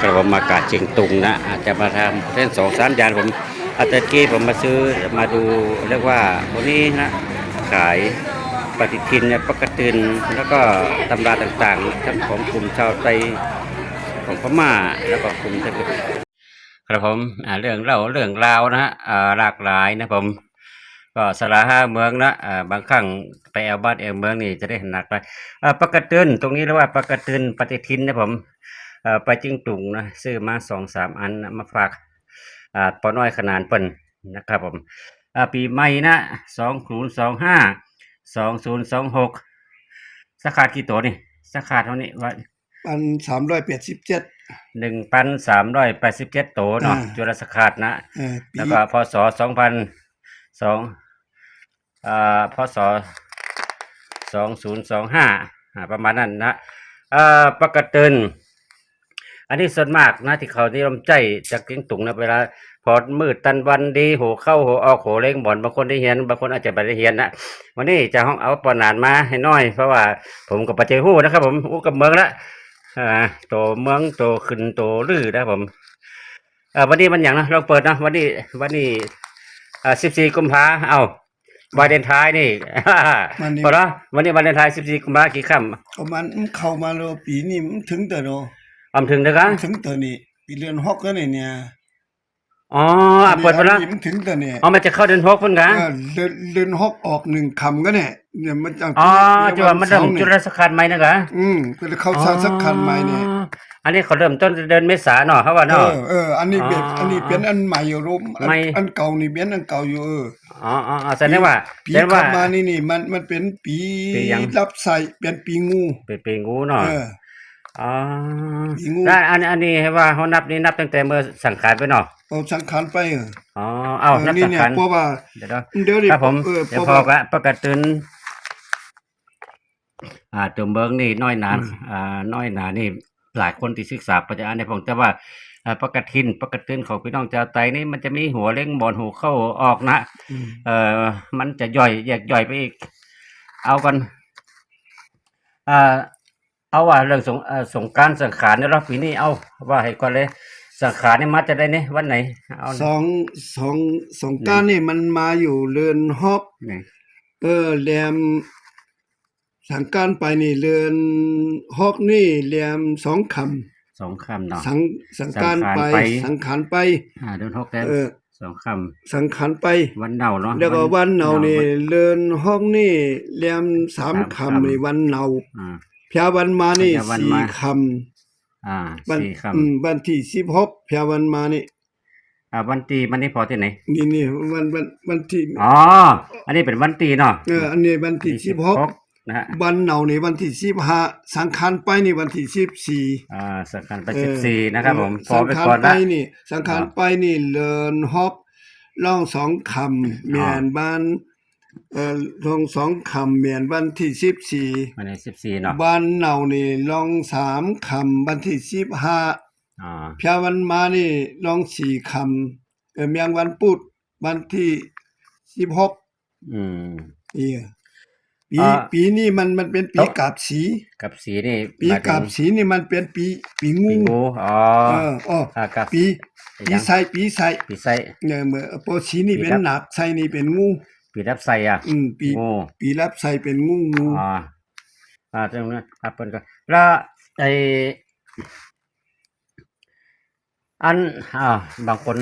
ครับผมอากาศเชียงตุงนะ อาจจะมาทำเส้นสองสามยานผมอาตะกี้ผมมาซื้อมาดูเรียกว่าวันนี้นะขายปฏิทินเนี่ยปกตินแล้วก็ตำราต่างๆทั้งของกลุ่มชาวไทยของพม่าแล้วก็กลุ่มไทยครับผมอ่าเรื่องเล่าเรื่องราวนะฮะหลากหลายนะผมก็สลาห้าเมืองนะบางครั้งไปแอลบ้านแอลเมืองนี่จะได้เห็นหนักเลยอ่าปกตินตรงนี้เรียกว่าปกตินปฏิทินนะผม ไปจิ้งตุงนะซื้อมาสองสามอันนะมาฝากอ่าปอน้อยขนาดเปิ้นนะครับผมอ่าปีใหม่นะสองศูนย์สองห้าสองศูนย์สองหกสาขาดกี่ตัวนี่สาขาดเท่านี้ว่าปันสามร้อยแปดสิบเจ็ดหนึ่งพันสามร้อยแปดสิบเจ็ดตัวเนาะอ่าจุลสาขาดนะเออปีแล้วก็พศสองพันสองอ่าพศสองศูนย์สองห้าประมาณนั้นนะอ่าปกติน อันนี้ส่วนมากนะที่เขานิยมใจจากเก่งตุงนะเวลา พอมืดตันวันดีโหเข้าโหออกโหเล่งบ่อนบางคนได้เฮียนบางคนอาจจะไม่ได้เฮียนนะวันนี้จะห้องเอาปอนานมาให้น้อย เพราะว่าผมกับปัจเจหู้นะครับ ผมอู้กับเมืองละอ่าโตเมืองโตขึ้นโตลือนะครับผมอ่าวันนี้มันอย่างนะเราเปิดนะวันนี้วันนี้อ่าสิบสี่กุมภาเอาวาเลนไทน์นี่มันนี่พอละวันนี้วาเลนไทน์สิบสี่กุมภากี่ค่ำก็มันเข้ามาแล้วปีนี้มันถึงแต่เนาะ อำถึงนะครับถึงแต่นี่ปีเดือนหกก็เนี่ยเนี่ยอ๋ออะเปิดไปแล้วอันนี้มันถึงแต่เนี่ยอ๋อมันจะเข้าเดือนหกเพิ่นกะเออเดือนเดือนหกออกหนึ่งคำก็เนี่ยเนี่ยมันจะอ๋อจะว่ามันเริ่มจุลสกัดใหม่นะกะอืมก็เลยเข้าสร้างสักคันใหม่เนี่ยอ๋ออันนี้เขาเริ่มต้นเดือนเมษาเนาะเขาว่าเอเนาะอเอออันนี้เป็นอ๋ออัอันนี้เป็นอันใหม่อยู่รูปอันใหม่อันเก่านี่เป็นอันเก่าอยู่เอออ๋ออ๋ออ๋อแสดงว่าปีแสดงว่าเข้ามานี่นี่มันมันเป็นปีปียังรับใส่เป็นปีงูเป็นปีงูเนาะเอออ๋อปีงูแล้วอันอันนี้ให้ว่าเขานับนี่นับตั้งแต่เมื่อสังขารไปเนาะเอาสังขารไปเอออ๋อเอ้าเออนับนี่สังเนี่ยขารเพราะว่า เดี๋ยวเดี๋ยวเดี๋ยวนี้ครับผมเออเดี๋ยวเพพราะอว่า กะปกตินอ่าตัวเมืองนี่น้อยหนาอืมอ่าน้อยหนานี่หลายคนที่ศึกษาปัจจุบันในผมแต่ว่าอ่าปกตินปกตินของพี่น้องชาวไตนี่มันจะมีหัวเล้งบอลหัวเข้าออกนะ อืมเอ่อมันจะย่อยแยกย่อยไปอีก เอากันอ่า เอาว่าเรื่องสงเอ่อสงกรารสังขารในรอบปีนี้เอาว่าให้ก่อนเลยสังขารนี่มาจะได้เนี่ยวันไหนเอาสองสองสองกรารนี่มันมาอยู่เรือนฮอกนี่เออแรมสังกรารไปนี่เรือนฮอกนี่แรมสองคสองคำเนาะำสังสังกรารไปสังขารไป สังขารไปอ่าเดือนหกแต้มเออสองคสังขารไปำวันเนาเนาะแล้วก็วันเนานี่เรือนฮอกนี่แรมสามสามคำคำนี่วันเนาอ่า พยาวันมานี่พยาวันสี่มา คอ่าำวันสี่คอืมวันที่สิบหกพยาวันมานี่ำอ่าวันตีมันนี่พอที่ไหน นี่นี่วันวันวันที่อ๋อ อันนี้เป็นวันตีเนาะเอออันนี้วันที่สิบหกนะฮะวันเนาในวันที่สิบห้าสังขารไปนี่วันที่สิบสี่อ่าสังขารไปสิบสี่นะครับ ผมพอสังไปขารก่อนไปละ นี่ สังขารอ่าไปนี่เลินฮอกล่องสองคำเมียนบ้าน เอ่อลองสองคำเมียนวันที่สิบสี่วันนี้สิบสี่เนาะวันเนานี่ลองสามคำวันที่สิบห้าอ่าพยาวันมานี่ลองสี่คำเออเมียงวันพุธวันที่สิบหกอืม เออปีอ่า ปีนี้มันมันเป็นปีโต๊ะกาบสี กับสีนี่ปีหมยถึงกาบสีนี่มันเป็นปีปีงูปีงูอ๋อเอออ๋ออ่ากับปีปีปียังใส่ปีใส่ปีไส้ เนี่ยเมื่อปอสีนี่ปีเป็นรับหนักใส่นี่เป็นงู ปีรับไส้อะ อืมปีงูปีรับใส่เป็นงูงูอ่าอ่าตรงนั้นอะเปิดก่อนแล้วไออันอ่าบางคน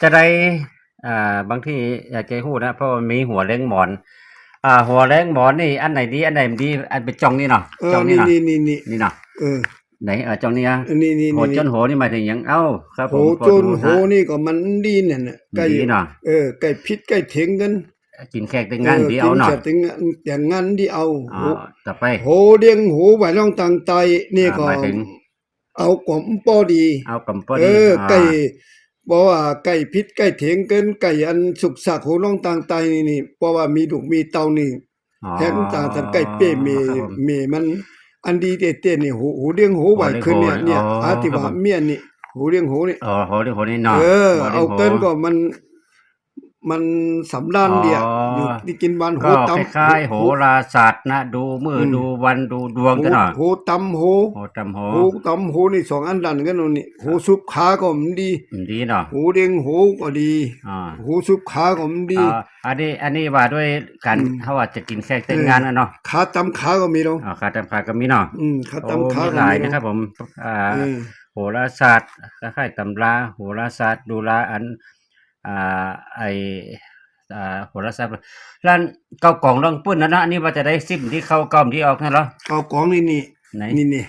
จะได้อ่าบางที่อยากจะพูดนะ เพราะมันมีหัวเล้งหมอน อ่า หัวเล้งหมอนนี่ อันไหนดี อันไหนไม่ดี อันเป็นจองนี่เนาะเอจอองนี่นี่เนาะนี่นี่นี่นี่เนาะ เออ ไหนเออจองนี่อะอันนี้นี่โหนี่จนโหนี่หมายถึงหยังเอ้าครับผโหมจนขอโหดูนะนี่ก็มันดีเนี่ยน่ะใกล้ดีเนาะเออใกล้พิษใกล้เถียงกันกินแขกแต่งงานดีเอาเนาะกินแต่งงานอย่างงั้นดีเอาอ๋อโหต่อไปโหเดียงโหไหวล่องต่างไตนี่ก็อ่าหมายถึงเอากลมปอดีเอากำปอเอดีออ่าไก่บอกว่าไก่พิษไก่เถียงกันไก่อันสุกสักโหล่องต่างไตนี่นี่เพราะว่ามีดุกมีเตานี่อ๋อแทงต่างสังไก่เป้เมครับผมเมมัน อันดีเต้ๆนี่หูหูเลี้ยงหูไหวขึ้นเนี่ยเนี่ยอ๋ออาติครับว่าผมเมียนนี่หูเลี้ยงหูนี่อ๋อโหนี่โหนี่เนาะเออโหนี่เอาโหเกินก็มัน มันสำล้านเดียวอ๋อออยู่ที่กินวันโหก็ตำคล้ายๆโหราศาสตร์นะดูมืออมดูวันดูดวงโหกันหน่อยโหตำโหโหจำโหโหตำโหนี่สองอันดันกันนี่โหซุปขาก็มันดีอืมดีเนาะโหเด้งโหก็ดีอ่าโหซุปขาก็มันดีอ่าอันนี้อันนี้ว่าด้วยการอืมเขาว่าจะกินแขกแต่งงานนะเนาะขาตำขาก็มีแล้วอ่าขาตำขาก็มีเนาะอืมขาโอ้ตำขามีก็หลายมีนะครับผมอ่าเออโหราศาสตร์คล้ายๆตำราโหราศาสตร์ดูราอัน อ่าไออ่าโหราศาสตร์ร้านเก้ากล่องลองปุ้นนะเนาะอันนี้ว่าจะได้ซิมที่เข้ากล่อมที่ออกนั่นเหรอเกากองนี่นี่ไหนนี่นี่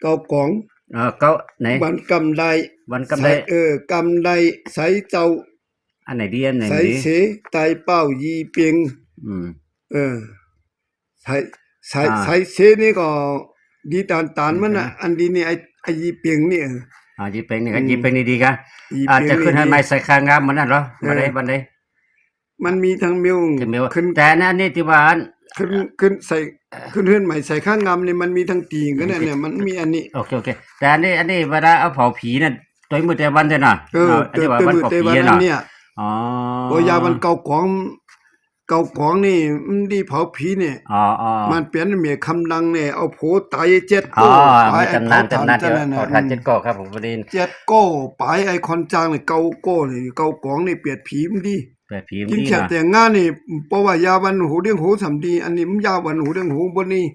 เกากองเออเก้าไหนบันกำไดวันกำไรใส่เออกำไดใสเจ้าอันไหนดีอันไหนใสดีเสไตเป้ายีเปียงอืมเออใส่ใส่อ่าใส่เสนี่ก็ดีตานตานมันน่ะอันดีนี่ไอ้ไอ้ยีเปียงนี่เอออ่าจีเป็นนี่ก็อืมจีเป็นนี่ดีกันยีอาจเปียงจะขึ้นให้ดีไม้ใส่คางามเหมือนนั่นเหรอบันไดเออบันไดมันมีทั้งมิวจะมีว่าขึ้นแต่อันนี้ที่ว่าอันขึ้นขึ้นใส่ขึ้นเฮือนใหม่ใส่ข้างงามนี่มันมีทั้งตีงก็เนี่ยเนี่ยมันมีอันนี้โอเคโอเคแต่อันนี้อันนี้เวลาเอาเผาผีนั่นตัวมือแต่วันเท่าน่ะเอออันนี้ว่าวันมือเผาเตผีวันอัน่ะนเนี่ยอ๋อโอยามันเก่าของ เก่าของนี่มันดีเผาผีเนี่ยอ๋ออ๋อมันเปลี่ยนเมียคำดังเนี่ยเอาโผตายเจ็ดอ๋อโก้มีไอ้ตำนานเผตำนานถ่ที่ว่านั่นขอน่ะทานเจ็ดก่อครับผมประเด็นเจ็ดโก้ปายไอ้คอนจางเนี่ยเก่าโก้นี่เก่ากองนี่เปลียดผีมันดีแปดผีมันกินดีแค่น่ะแต่งงานนี่เพราะว่ายาวันหูเรื่องหูสำดี อันนี้มันยาวันหูเรื่องหูบนนี้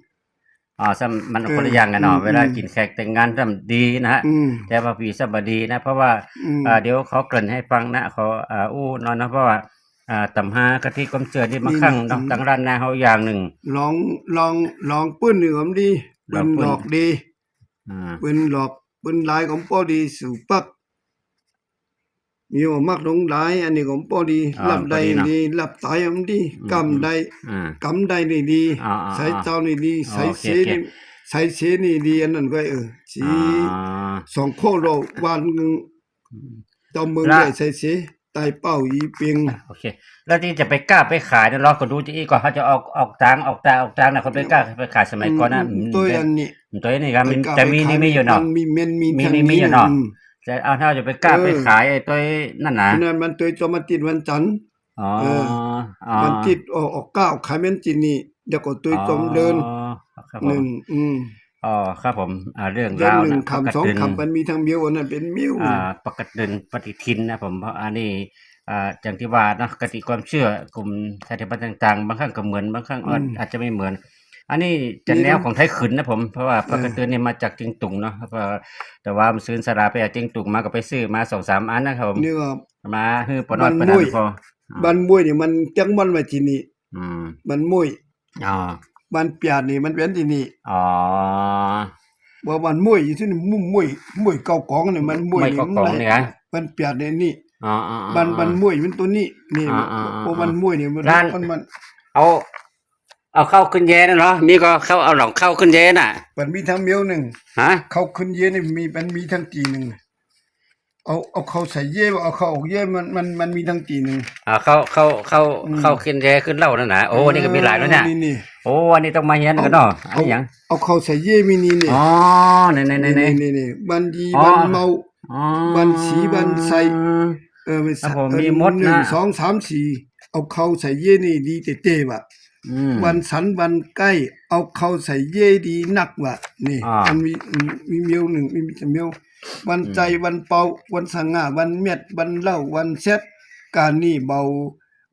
อ๋อซ้ำมันเออคนละอย่างกันเนาะอืมเวลาอืมกินแขกแต่งงานซ้ำดีนะฮะอืมแต่ว่าผีซ้ำบดีนะ เพราะว่าอืมอ่าเดี๋ยวเขาเกริ่นให้ฟังนะเขาอ่าอู้นอนนะเพราะว่า อ่าตำหากะทิก้มเจือนี่มาข้างนอกตังร้านนาเขาอย่างหนึ่ง ลองลองลองปื้นหนึ่งผมดีลปืองนปื้นหลอกดีอ่าปืนหลอกปืนลายของป้อดีสู่ปักมีว่ามักลงหลาย อันนี้ของป้อดีรับได้ดีรับตายมันดีกำได้อ่ากำได้นี่ดีอ่าอ่าใส่เจ้านี่ดีอ๋อใส่โอเสเคโอเคนี่ใส่เสนี่ดีอันนั้นก็เออสีอ่าสองโคโรวันหนึ่งเจ้าเมืองละได้ใส่เส ใต้เป้าอีเปียงโอเค แล้วที่จะไปกล้าไปขายเนี่ยรอก็ดูที่อีกก่อนเขาจะออกออกทางออกตาออกทางนะคนไปกล้าไปขายสมัยก่อนนะมตัวอันนี้อืมตัวนี้ครับมันไปกล้าจะมีไปขายนี่มีอยู่เนาะมันมีเมนมีมีทางมีมีอยู่เนาะอืมจะเอาถ้าจะไปกล้าเออไปขายไอ้ตัวนั่นนะอันนั้นมันตัวจะมาติดวันจันทร์อ๋อเอออ๋อมันติดออกออกก้าวขายเมนจินนี่เดี๋ยวก็ตัวจมเดินอ๋อครับผหนึ่มงอืม อ๋อครับผมอ่าเรื่องเดินราวหนึ่งนะคำสองปกติคำมันมีทั้งมิวอันนั้นเป็นมิวอ่าปกติปฏิทินนะผมเพราะอันนี้อ่าอย่างที่ว่าเนาะกติความเชื่อกลุ่มชาติพันธุ์ต่างๆ บางครั้งก็เหมือนบางครั้งอาจอาจจะไม่เหมือน อันนี้จะแนวของไทยขืนนะผมเพราะว่าปกติเนี่ยมาจากเจียงตุงเนาะเพราะว่าแต่ว่ามันซื้อสาราไปจากเจียงตุงมาก็ไปซื้อมาสองสามอันนะครับผมนี่ก็มาฮือปอนอดบ้านปะมุ้นันยพอบ้านมวยนี่มันจังมันไว้ที่นี่อืมบ้านมวยอ๋อ บ้านเปียดนี่มันเป็นที่นี่อ๋อว่าบ้านมวยอยู่ที่นี่มุ่มมวยมวยเก่ากองนี่มันมวยไม่ก็กล่องนี่นะบ้านเปียดนี่นี่อ๋ออ๋ออ๋อ บ้านบ้านมวยมันตัวนี้นี่อ่าอ่าอ่าโอ้บ้านมวยนี่มันร้านมันมันเอาเอาเข้าขึ้นแย่นะเหรอมีก็เข้าเอาหลองเข้าขึ้นแย่น่ะมันมีทั้งเมียวหนึ่งฮะ เขาขึ้นเย่นี่มีมันมีทั้งตีหนึ่ง เอาเอาเข้าใส่เย่เอาเข้าออกเย่มันมันมันมีทั้งตีหนึ่งอ่าเข้าเข้าเข้าอืม เข้าขึ้นแย่ขึ้นเหล่านั่นนะโอ้นี่ก็มีหลายแล้วเนี่ยนี่นี่โอ้อันนี้ต้องมาเฮียนกันเนาะอันนี้หยังเอาเข้าใส่เย่มีนี่นี่อ๋อนี่นี่นี่นี่นี่นี่บันดีอ๋อ บันเมา อ๋อบัญชีบัญไซ เออไม่ครับผมเออมีมดนะ หนึ่งสองสามสี่เอาเข้าใส่เย่นี่ดีเต้ๆว่ะ อืม วันสันวันใกล้ เอาเข้าใส่เย่ดีนักว่ะนี่อ่ามัมันมีมีเมียวหนึ่งมีมีแต่เมียว วันใจวันเป่าวันสง่าวันเม็ดวันเล่าวันเซ็ตการนี่เบา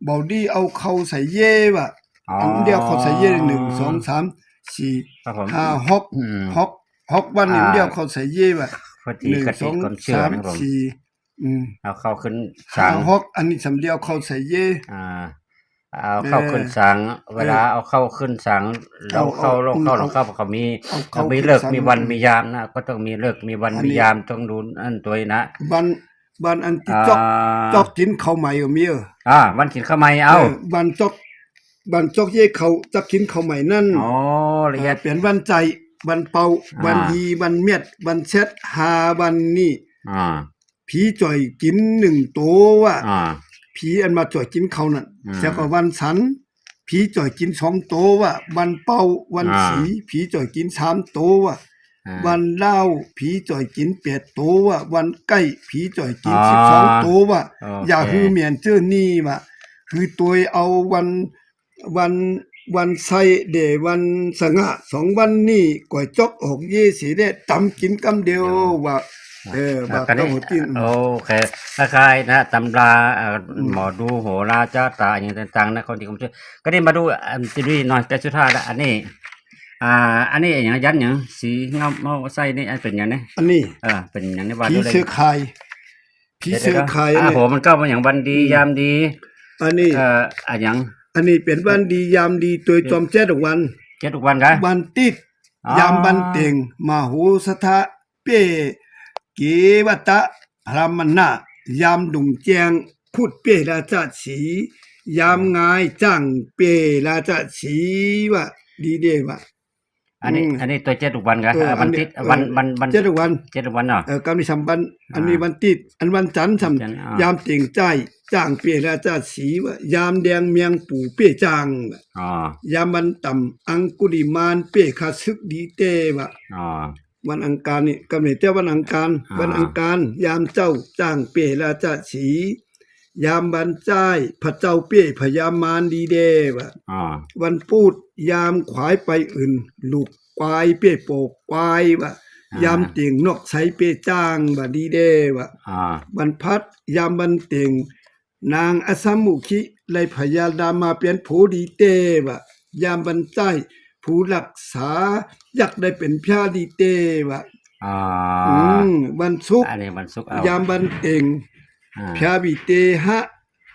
เบาดีเอาเข้าใส่เย่ว่ะอ๋ออันเดียวเข้าใส่เย่หนึ่งสองสามสี่ครับผมห้าหกอืมหกหกวันหนึ่งอ่าเดียวเข้าใส่เย่ว่ะพอดีหนึ่งกสติองความเชื่อสามนะครับผมสี่อืมเอาเข้าขึ้นห้าสังหกอันนี้สำเดียวเข้าใส่เย่อ่า เอาเข้าเออขึ้นสัง เวลาเอาเข้าขึ้นสังเราเอาเข้าลงเข้าเอาเราเข้าเขามีเอาเข้าเขามีเลิกขึ้นสังมีวันมียามนะก็ต้องมีเลิกมีวันอันมีนี้ยามต้องดูอันตัวนะบันบันอันที่อ่าจอกจอกกินข้าวใหม่ก็มีเอออ่าวันกินข้าวไหมเอาบันจอกบันจอกเย่เขาจะกินข้าวใหม่นั่นอ๋อละเอียดเปลี่ยนวันใจวันเป่าอ่าวันฮีวันเม็ดวันเช็ดหาวันนี่อ่าผีจ่อยกินหนึ่งตัวว่ะอ่า ผีอันมาจ่อยกินเขานั่นอืมแล้วก็วันสันผีจ่อยกินสองตัวว่ะวันเป่าวันอ่าสีผีจ่อยกินสามตัวว่ะอ่าวันเล่าผีจ่อยกินแปดตัวว่ะวันใกล้ผีจ่อยกินอ๋อสิบสองตัวว่ะโอเคอย่าฮือเหมียนเจ้อนี่ว่ะคือตัวเอาวันวันวันไซเดวันสงะสองวันนี้ก่อยจอกออกเย่สีได้ตำกินกำเดียวว่า เออว่าก็ต้นี่องหัวจิ้นโอเคคล้ายๆนะตำราเอ่ออหมอดูโหราจ้าตาอย่างต่างๆนะคนที่ผมเชื่อก็นี่มาดูอันที่นี่หน่อยแต่สุดท้ายละอันนี้ อ่า อันนี้อย่างยันอย่างสีเงาเมาใส่นี่อันเป็นอย่างนี้อันนี้เออเป็นอย่างนี้ว่าผีดูเลยเสื้อคายผีเสื้อคายอ่าเนี่ยโหมันก็มาอย่างวันดียามดี อันนี้เอ่ออะอย่างอันนี้เป็นวันดียามดีตัวจอมแจ้ดอกวันเจ็ดทุกวันกันวันติดอ๋อยามบันเต็งมาโหสถะเป้ เกวตะพรามณะยามดุงแจงพูดเป้ราชสียามงายจ้างเป้ราชสีว่าดีเด้ว่าอันนี้อืมอันนี้ตัวเจ็ดทุกวันกันเออวันอันนี้ติดเออวันวันวันเจ็ดวันเจ็ดทุกวันเนาะเออกำมีสัมบันอ่าอันนี้วันติดอันวันจันทร์ทจันทร์อ่าำยามเต็งใจจ้างเป้ราชสีว่ายามแดงเมียงปู่เป้จ้างว่าอ๋อยามวันต่ำอังกุริมานเป้คาซึกดีเต้ว่าอ๋อ วันอังคารนี่กำเนิดเจ้าวันอังคารอ่า วันอังคารยามเจ้าจ้างเป้ราชสียามบันจ้ายพระเจ้าเป้พยามารดีเดวะอ๋อวันพูดยามขวายไปอื่น ลูกควายเป้โปกควายวะยามเตียงนอกใช้เป้จ้างบะดีเดวะอ๋อวันพัดยามบันเตียงนางอสมุขิไลพยาดามาเป็นผู้ดีเตวะยามบันจ้าย ผู้รักษา อยากได้เป็นพระดีเตวะอ๋ออืมวันศุกร์อันนี้วันศุกร์เอายามบันเต็งอ่าพระบิเตหะ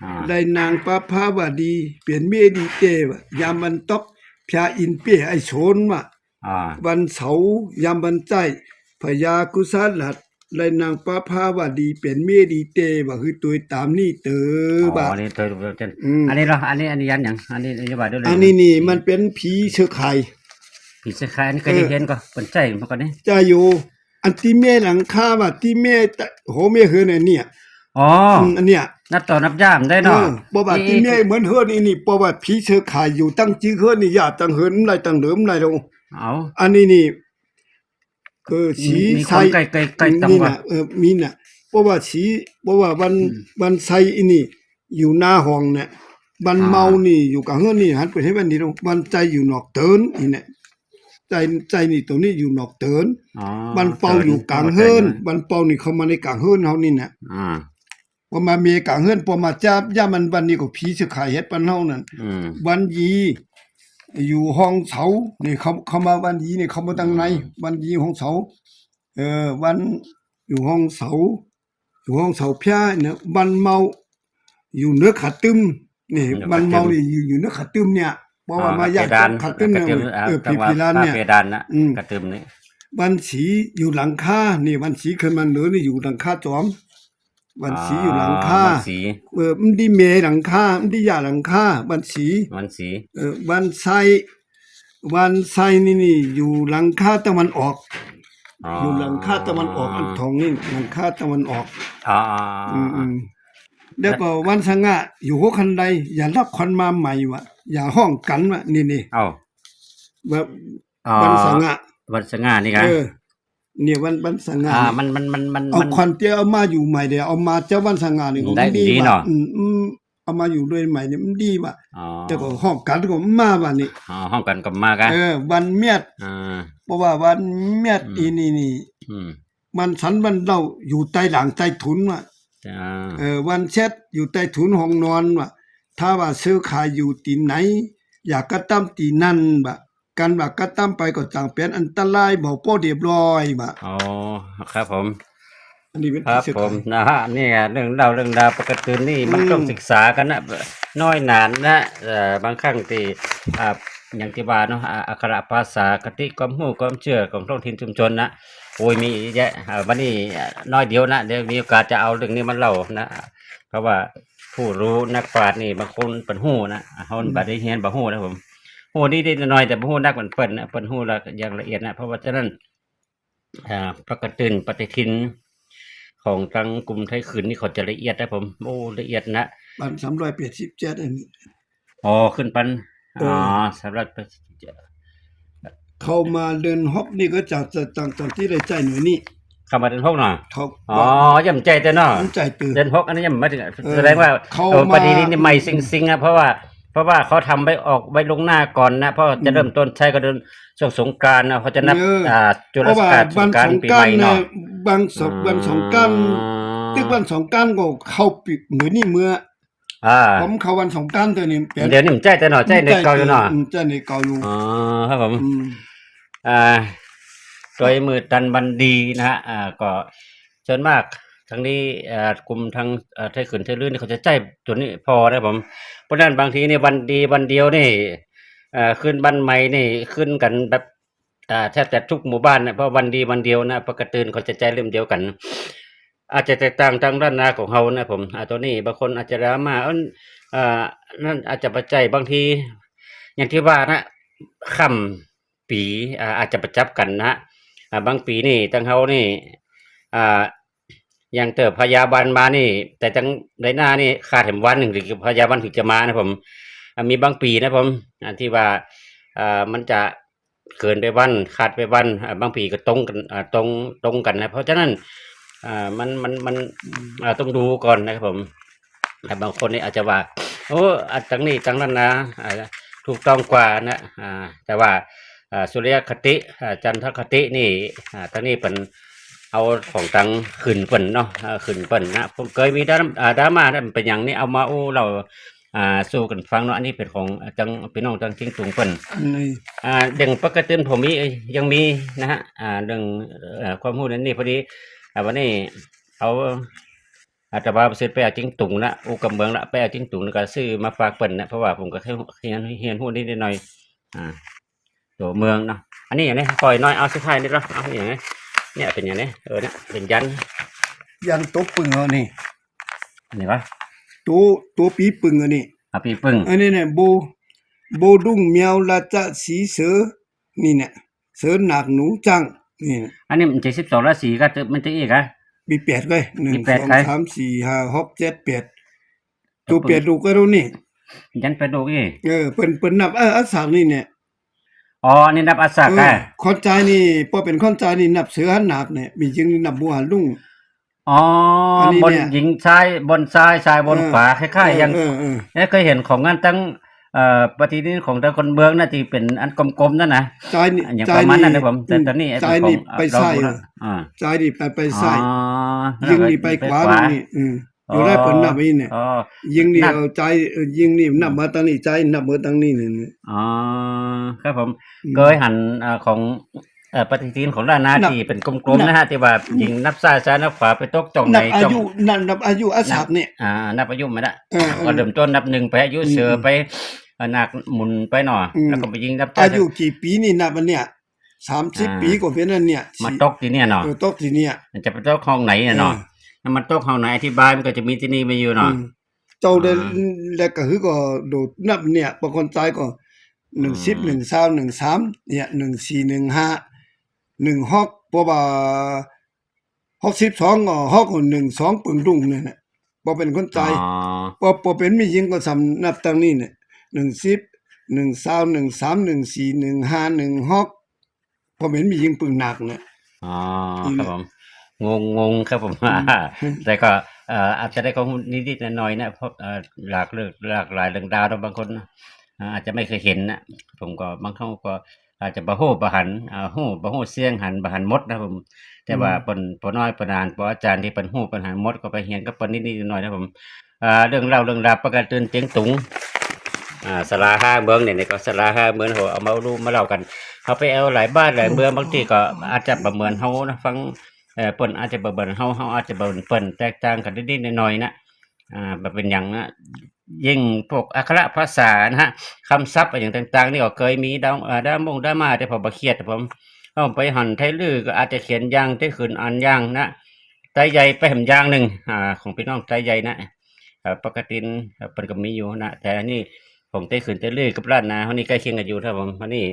อ่าได้นางปะภาวดี เปลี่ยนเมดีเตวะยามบันตอกพระอินเปียไอโฉนวะ อ่าวันเสาร์ยามบันใจพญากุศลัด ได้นางปะภาวดีเปลี่ยนเมดีเตวะคือตัวตามนี่เตออ๋บะออันนี้ตัวตัวเจนอืม อันนี้เหราอันนี้อันนี้ยันอย่างอันนี้อันนี้ว่าด้วยเลยอันนี้นี่มันเป็นผีเชื้อไข่ ผีเสื้อขาวอันนี้เคยได้เห็นก็เป็นใจมาก่อนนี่จะอยู่อันที่แม่หลังคาว่าที่แม่ตะโหแม่เฮือนนเนี่ยอ๋อมอันเนี้ยนับต่อนับย่ามได้เอเนาะอประวัติที่แม่เหมือนเฮือนนี่นี่ประวัติผีเชื้อขายอยู่ตั้งจื้อเฮือนนี่ญาติตั้งเฮือนไรตั้งเหลิมไรลงเอาอันนี้นี่ เออสีมีคใส่นใกล้ใกล้ใกล้ตังนี่ว่าน่ะเออมีน่ะเพราะว่าสีเพราะว่าวันวันไซอีนี่ อยู่หน้าห้องเนี่ยวันเมานี่อยู่กับเฮือนนี่หันไปให้วันนี้ลงวันใจอยู่นอกเตินอีเนี่ยใจใจนี่ตรงนี้อยู่นอกเตินอ๋อวันเป่าอยู่กลางเฮือนวันเป่านี่เข้ามาในกลางเฮือนเฮานี่น่ะอ่าพอมาเมกลางเฮือนพอมาจับย่ามันวันนี้ก็ผีสิขายเฮ็ดปันเฮานั่นอืมวันยี อยู่ห้องเสานี่เขาเขามาวันยีนี่เขามาตั้งในวันยีห้องเสาเออวันอยู่ห้องเสาอยู่ห้องเสาพระเนี่ยวันเมาอยู่เนื้อขาตึมนี่วันเมานี่อยู่อยู่เนื้อขาตึมเนี่ยเพราะว่ามาอยากดานขาตึมเนี่ยกระเออจัปีงหวะปีลานเนี่ยเพดานนะอืมกระตึมนี่วันสีอยู่หลังคานี่วันสีขึ้นมาเหนือนี่อยู่หลังคาจอม วันสีอยู่หลังคาวันสีเออมันดีเมหลังคามันดียาหลังคาวันสีวันสีเออวันไซวันไซนี่นี่อยู่หลังคาตะวันออกอยู่หลังคาตะวันออกอันทองนี่หลังคาตะวันออกอ๋ออืมอืมแล้วก็วันสังะอยู่หัวคันใดอย่ารับคนมาใหม่วะอย่าห้องกันวะนี่นี่เอาแบบอ๋อวันสังะวันสง่านี่ครับ เออเนี่ยวันวันสังะอ่ามันมันมันมันเอามันควันเตี้ยเอามาอยู่ใหม่เดี๋ยวเอามาเจ้าวันสังะนี่ก็ได้มันดีดีว่ะเนาะอืมอืมเอามาอยู่ด้วยใหม่เนี่ยมันดีว่ะอ๋อแต่ก็ห้องกันก็มาว่ะนี่อ๋อห้องกันกับมากันเออวันเมียดอ่าเพราะว่าวันเมียดอืมอีนี่นี่อืมมันสันมันเล่าอยู่ใต้หลังใต้ถุนว่ะจ้าเออวันเช็ดอยู่ใต้ถุนห้องนอนว่ะถ้าว่าซื้อขายอยู่ตีไหน อยากกระตั้มตีนั่นบะ กันว่ากระตั้มไปก็จังเป็นอันตรายบอกป้อเรียบร้อยบะอ๋อครับผม อันนี้เป็นครับซื้อผขายมนะฮะนี่ไงเรื่องเล่าเรื่องราวปกตินี่มันอืมต้องศึกษากันนะน้อยนานนะเอ่อบางครั้งที่อ่าอย่างที่ว่าเนาะอ่าอักขระภาษากติความรู้ความเชื่อของท้องถิ่นชุมชนนะโอ้ยมีเยอะแยะอ่าวันนี้น้อยเดียวนะเดี๋ยวมีโอกาสจะเอาเรื่องนี้มาเล่านะเพราะว่าผู้รู้นักปราชญ์นี่บางคนเป็นหู้นะเขาบัดได้เรียนบ่หู้นะผม หู้นี่ได้น้อยแต่บ่หู้นักเป็นเปิ้นนะเปิ้นหู้ละอย่างละเอียดนะเพราะว่าฉะนั้นอ่าปกตินปฏิทินของทางกลุ่มไทยขืนนี่เขาจะละเอียดนะผมโอ้ละเอียดนะบันสามร้อยแปดสิบเจ็ดอันนี้อ๋อขึ้นปันเอออ๋อ๋อสำหรับเข้ามาเดินฮอบนี่ก็จากจะจังจังที่ได้ใจหน่วยนี้เข้ามาเดือนหกเนาะเขาอ๋อย่ำใจแต่เนาะมันใจตื่นเดือนหกอันนี้ยังไม่ถึงอแสดงว่าเขาโอ้มาปฏิทินนี่ใหม่ซิงซิงๆอะเพราะว่า เพราะว่าเขาทำไว้ออกไว้ลวงหน้าก่อนนะเพราะจะเริ่มต้นใช้ก็เดือนช่วงสงกรานต์นะเขาจะนับเอออ่อ่าจุลเพราะสว่ากาลสวังนกรารสงปีกราใหม่รนะเนาะบางสงวันสงกรารตึกวันสงกรารก็เข้าปิดเหมือนนี่เมื่ออ่าผมเข้าวันสงกรารตัวนี้เป็นเดี๋ยวนี่มันใจแต่เนาะใจในเก่าอยู่เนาะมใจในเก่าอยู่อ๋อครับผมอืมอ่าโดยมือตันบันดีนะฮะอ่าก็ส่วนมากทั้งนี้อ่ากลุ่มทางอ่าไทยขืนไทยลื่นนี่เขาจะใจตัวนี้พอนะผม เพราะนั้นบางทีนี่วันดีวันเดียวนี่อ่าขึ้นบันใหม่นี่ขึ้นกันแบบอ่าแทบจะทุกหมู่บ้านนะเพราะวันดีวันเดียวนะประกติเขาจะใจเริ่มเดียวกัน อาจจะแตกต่างทางด้านนาของเขานะผมอาตัวนี้บางคนอาจจะรามาเอนอ่านั่นอาจจะปัจจัยบางที อย่างที่ว่านะคำปีอาจจะประจับกันนะอ่าบางปีนี่ทางเขานี่ อย่างเติบพยาบาลมานี่ แต่จังในหน้านี่ขาดแถมวันหนึ่งหรือพยาบาลถึงจะมานะผมมีบางปีนะผมที่ว่ามันจะเกินไปวันขาดไปวันบางปีก็ตรงกันตรงตรงกันนะ เพราะฉะนั้นมันมันมันต้องดูก่อนนะครับผมแต่บางคนนี่อาจจะว่าโอ้อันตั้งนี้ตั้งนั้นนะถูกต้องกว่านะแต่ว่าสุริยคติจันทคตินี่อ่าตั้งนี้เป็น เอาของตังขึ้นเปิ่นเนาะอ่าขึ้นเปิ่นนะผมเคยมีดราอ่าดราม่านะเป็นอย่างนี้เอามาโอ้เราอ่าสู้กันฟังเนาะอันนี้เป็นของจังพี่น้องจังจิงตุงเปิ่นอันนี้อ่าเรื่องปกติผมมียังมีนะฮะอ่าเรื่องเอ่อความรู้นั้นนี่พอดีอ่าวันนี้เอาอาตมาไปซื้อไปเอาจิ้งตุงนะอูกำเมืองละไปเอาจิ้งตุงแล้วก็ซื้อมาฝากเปิ่นนะเพราะว่าผมก็แค่เฮียนเฮียนหูนิดหน่อยอ่าตัวเมืองเนาะอันนี้อย่างนี้ปล่อยน้อยเอาสุดท้ายนิดละเอาอย่างนี้ เนี่ยเป็นอย่างนี้เออเนี่ยเป็นยัน ยันโต๊ะปึงเอานี่อันนี้วะโต๊ะโต๊ะปีปึงอันนี้อาปีปึ้งอันนี้เนี่ยโบโบดุ้งแมวราชสีเสือนี่เนี่ยเสือหนักหนูจังนี่น่ะอันนี้มันจะสิบสองราศีก็จะมันจะอีกอะมีแปดเลยหนึ่งมีสแปดองไงสามสี่ห้าหกเจ็ดแปดตัวแปดลูกก็รู้นี่ยันไปดูอีกเออเปิ้นเปิ้นนับเอออักษรนี่เนี่ย อ๋ออันนี่นับอาสาเอก่ะอคนใจนี่พอเป็นคนใจนี่นับเสือหันหนักเนี่ยมีจึงนับบัวหันลุง อ๋ออนนี้บนเนี่ย หญิงซ้ายบนซ้ายซ้ายบนขวาคล้ายๆยังเออเออเอ๊ะเคยเห็นของงานตั้งเอ่อปฏิทินของแต่คนเมืองน่าจะเป็นอันกลมๆนั่นนะใจนี่อันอย่างใจประมาณนี่นั้นนะผมแต่ตอนนี้ไอ้ใจเป็นของนี่ไปเราใส่ดูเอนะออ่าใจนี่ไปไปใส่อ๋อยิงนี่ไปขวาตรงนี้อืม อยู่ได้เปิ้นนับอีเนี่ยอ๋อยิงนี่นับเอาใจเออยิงนี่นับมาทางนี้ใจนับมาทางนี้นี่เนี่ยอ๋อครับผมอืมเคยหันเอ่อของเอ่อปฏิทินของด้านหน้านับที่เป็นกลมๆนะฮะที่ว่ายิงนับซ้ายซ้ายนับขวาไปตกจ่องไหนนับอาจ่องยุนับนับอายุอาศัพเนี่ยอ่านับอายุไม่ได้เออเออก็เริ่มต้นนับหนึ่งไปอายุเสืออืมไปเอ่อหนักหมุนไปหน่อยอืมแล้วก็ไปยิงนับอายุกี่ปีนี่นับอันเนี่ยสามสิบอ่าปีก็เป็นอันเนี่ยมาตกที่เนี่ยเนาะเออตกทีเนี่ยมันจะไปตกห้องไหนน่ะเนาะ ถ้ามันตกห้องไหนอธิบายมันก็จะมีที่นี่มาอยู่เนาะอืมเจ้าได้อ่าแล้วก็คือก็โดดนับเนี่ยบางคนใจก็หนึ่งสิบอืมหนึ่งสามหนึ่งสามเนี่ยหนึ่งสี่หนึ่งห้าหนึ่งหกเพราะว่าหกสิบสองก็หกก็หนึ่งสองปึงดุ้งเนี่ยนะพอเป็นคนใจอ๋อพอพอเป็นมีหญิงก็สำนับตั้งนี้เนี่ยหนึ่งสิบหนึ่งสาวหนึ่งสามหนึ่งสี่หนึ่งห้าหนึ่งหกพอเป็นมีหญิงปึงหนักเนี่ยอ๋ออืมครับผม งงงงครับผมแต่ก็เอ่ออาจจะได้ข้อมูลนิดๆหน่อยๆนะเพราะเอ่อหลากเลือกหลากหลายเรื่องราวนะบางคนอ่าอาจจะไม่เคยเห็นนะผมก็บางครั้งก็อาจจะบะโหบะหันอ่าโหบะโหเสียงหันบะหันมดนะผม แต่ว่าปนปนน้อยปนนานปนอาจารย์ที่เป็นหูปัญหามดก็ไปเรียนก็ปนนิดๆหน่อยๆนะผมอ่าเรื่องเล่าเรื่องราวประกาศตื่นเตียงตุงอ่าสลาห้าเมืองเนี่ยก็สลาห้าเมืองโหเอามารู้มาเล่ากันเขาไปเอาหลายบ้านหลายเมืองบางทีก็อาจจะประเมินเฮานะฟัง เอ่อเปิ้นอาจจะเมินเฮาเฮาอาจจะเมินเปิ้นแตกต่างกันนิดๆหน่อยๆนะอ่าแบบเป็นอย่างนะยิ่งพวกอักขระภาษานะฮะคำศัพท์อะไรอย่างต่างๆ นี่ก็เคยมีดาวอ่าดามงดามาแต่พอบ่เครียดผมเอาไปหันไทยลือก็อาจจะเขียนอย่างได้ขืนอันอย่างนะไตใหญ่ไปแหมอย่างหนึ่งอ่าของพี่น้องไตใหญ่นะปกติเอ่อเปินก็มีอยู่นะแต่อันนี้ของไต้ขืนไต้ลือกับร้านนาเฮานี่ใกล้เคียงกันอยู่ครับผมอันนี้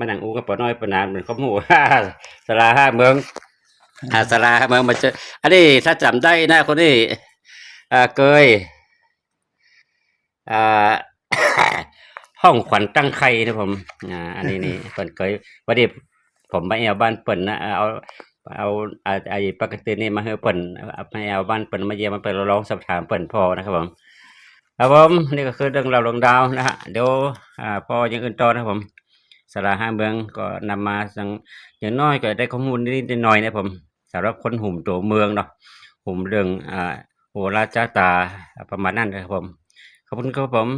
มานั่งอูกับปอน้อยปอนานเหมือนข้อมูลสลาห้าเมือง อาสลาเมืองมาเจออันนี้ถ้าจำได้นะคนนี้อ่าเคยอ่าห้องขวัญตั้งไข่นะผมอ่าอันนี้นี่เปิ่นเคยวันนี้ผมไปเอาบ้านเปิ่นนะเอาเอาไอ้ปกตินี่มาให้เปิ้นเอาเอาบ้านเปิ้นมาเยี่ยมมาเปิ้นลองสอบถามเปิ้นพอนะครับผมครับผมนี่ก็คือเรื่องราวเรื่องดาวนะฮะเดี๋ยวอพออย่างอื่นต่อนะครับผมสาราห้าเมืองก็นำมาสังอย่างน้อยก็ได้ข้อมูลนิดหน่อยนะผม สำหรับคนหุ่มตัวเมืองเนาะหุ่มเรื่องอ่าโหราชาตาประมาณนั้นนะครับผมขอบคุณครับผม